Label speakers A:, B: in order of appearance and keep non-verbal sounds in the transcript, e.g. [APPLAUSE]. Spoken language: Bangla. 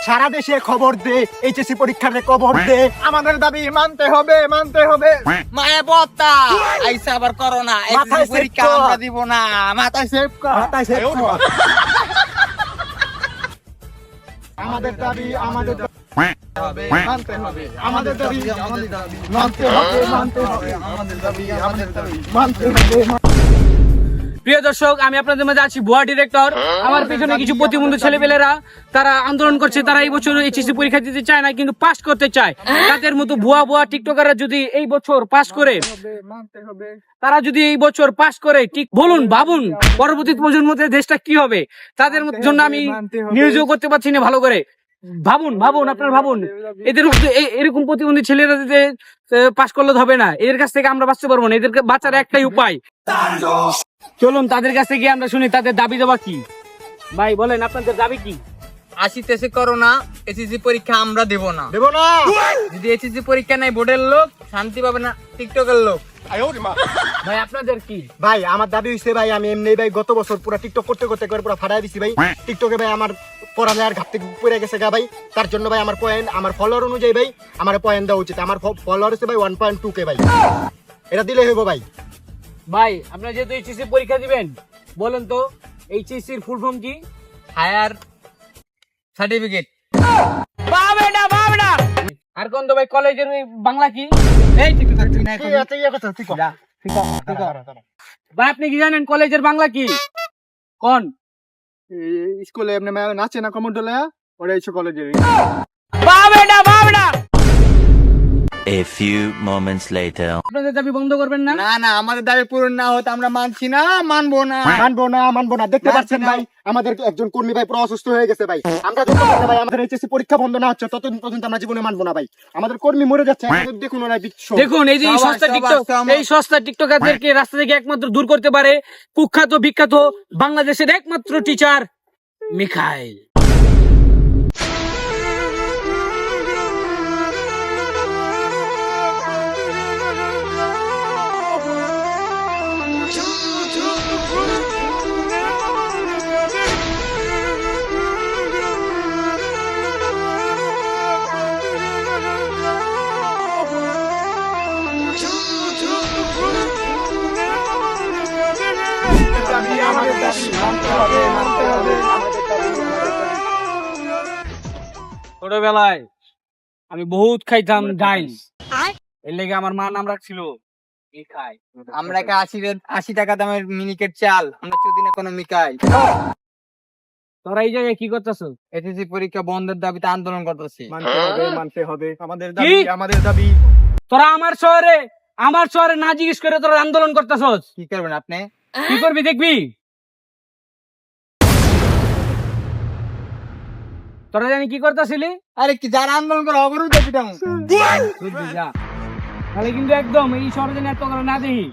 A: সারা দেশে খবর দে এইচএসসি পরীক্ষার খবর দে। আমাদের দাবি মানতে হবে মানতে হবে।
B: মায়া বত্তা। আইসা আবার করোনা
A: মাথায়
B: পরীক্ষা আমরা দিব না মাথায় সেভ কর
A: মাথায় সেভ কর। [LAUGHS] আমাদের দাবি আমাদের মানতে হবে আমাদের দাবি। আমাদের দাবি মানতে হবে মানতে হবে। আমাদের দাবি আমাদের দাবি মানতে হবে।
C: প্রিয় দর্শক, আমি আপনাদের মাঝে আছি ভুয়া ডিরেক্টর আমার পেছনে কিছু প্রতিবন্ধী ছেলেপেলেরা, তারা আন্দোলন করছে, তারা এই বছর এইচএসসি পরীক্ষা দিতে চায় না, কিন্তু পাস করতে চায়। তাদের মতো ভুয়া ভুয়া টিকটকাররা যদি এই বছর পাস করে, তারা যদি এই বছর পাস করে, ঠিক বলুন, ভাবুন, পরবর্তী প্রজন্মতে দেশটা কি হবে? তাদের জন্য আমি নিউজও করতে পারছি না ভালো করে। ভাবুন ভাবুন, আপনার ভাবুন। এদের এরকম প্রতিবন্ধী ছেলেরা দিতে পাস করলে হবে না। এদের কাছ থেকে আমরা বাঁচতে পারব না। এদেরকে বাঁচার একটাই উপায়। চলুন তাদের কাছ থেকে আমরা শুনি তাদের দাবি দেওয়া কি? ভাই বলেন আপনাদের দাবি কি?
B: আসিতেছে করোনা এসএসসি পরীক্ষা আমরা দেব না।
A: দেব না!
B: যদি এসএসসি পরীক্ষা নাই বোর্ডের লোক শান্তি পাবে না টিকটকের লোক।
C: ভাই আপনাদের কি?
A: ভাই আমার দাবি হইছে ভাই আমি এমনি ভাই গত বছর পুরো টিকটক করতে করতে করে পুরো ফাটাই দিছি ভাই। টিকটকে ভাই আমার পড়ালেখার ঘাটতি পড়ে গেছে গা ভাই। তার জন্য ভাই আমার পয়েন্ট আমার ফলোয়ার অনুযায়ী ভাই আমার পয়েন্ট দেওয়া উচিত। আমার ফলোয়ার হচ্ছে ভাই ওয়ান পয়েন্ট টু কে ভাই। এটা দিলে হইব ভাই।
C: ভাই আপনারা যেহেতু এইচএসসি পরীক্ষা দিবেন বলেন তো এইচএসসি এর ফুল ফর্ম কি?
B: হায়ার সার্টিফিকেট
C: পাবে না পাবে না আর কোন তো ভাই কলেজের ওই বাংলা কি?
B: এই তুই না
A: ঠিক আছে ইয়ে কথা ঠিক আছে
B: ঠিক আছে। ঠিক আছে।
C: ভাই আপনি কি জানেন কলেজের বাংলা কি? কোন?
A: স্কুলে এমনি নাচে না কমন্ডলে ওরা এসে কলেজে
C: পাবে না পাবে না
D: A few moments later.
C: আপনাদের দাবি বন্ধ করবেন না?
B: না না আমাদের দাবি পূরণ না হতে আমরা মানছি না মানবো না।
A: মানবো না মানবো না। দেখতে পাচ্ছেন ভাই আমাদের একজন কর্মী ভাই পুরো অসুস্থ হয়ে গেছে ভাই। আমরা যতক্ষণ ভাই আমাদের এইচএসসি পরীক্ষা বন্ধ না হচ্ছে ততদিন পর্যন্ত আমরা জীবনে মানবো না ভাই। আমাদের কর্মী মরে যাচ্ছে দেখুন ওরা বিশ্ব
C: দেখুন এই যে এই সস্তা টিকটক। এই সস্তা টিকটকারদেরকে রাস্তা থেকে একমাত্র দূর করতে পারে কুখ্যাত বিখ্যাত বাংলাদেশের একমাত্র টিচার মিখাইল। ছোটবেলায় আমি বহুত খাইতাম ডাইস এর লেগে আমার মা নাম রাখছিল
B: আমরা আশি আশি টাকা দামের মিনিকেট চাল আমরা চুদিনে কোনো মিকাই
C: তোরা এই জায়গায় কি করতেছ?
B: এসএসসি পরীক্ষা বন্ধের দাবিতে আন্দোলন করতেছি।
A: মানতে হবে মানতে হবে। আমাদের দাবি আমাদের দাবি।
C: তোরা আমার শহরে আমার শহরে না জিজ্ঞেস করে তোরা আন্দোলন করতেছস।
B: কি করবেন আপনি?
C: কি করবি দেখবি? তোরা জানি কি করতেছিলি?
B: আরে কি যারা আন্দোলন করে অবরোধ পিটাম।
C: তাহলে কিন্তু একদম এই সরজনে এত করে না দেখি।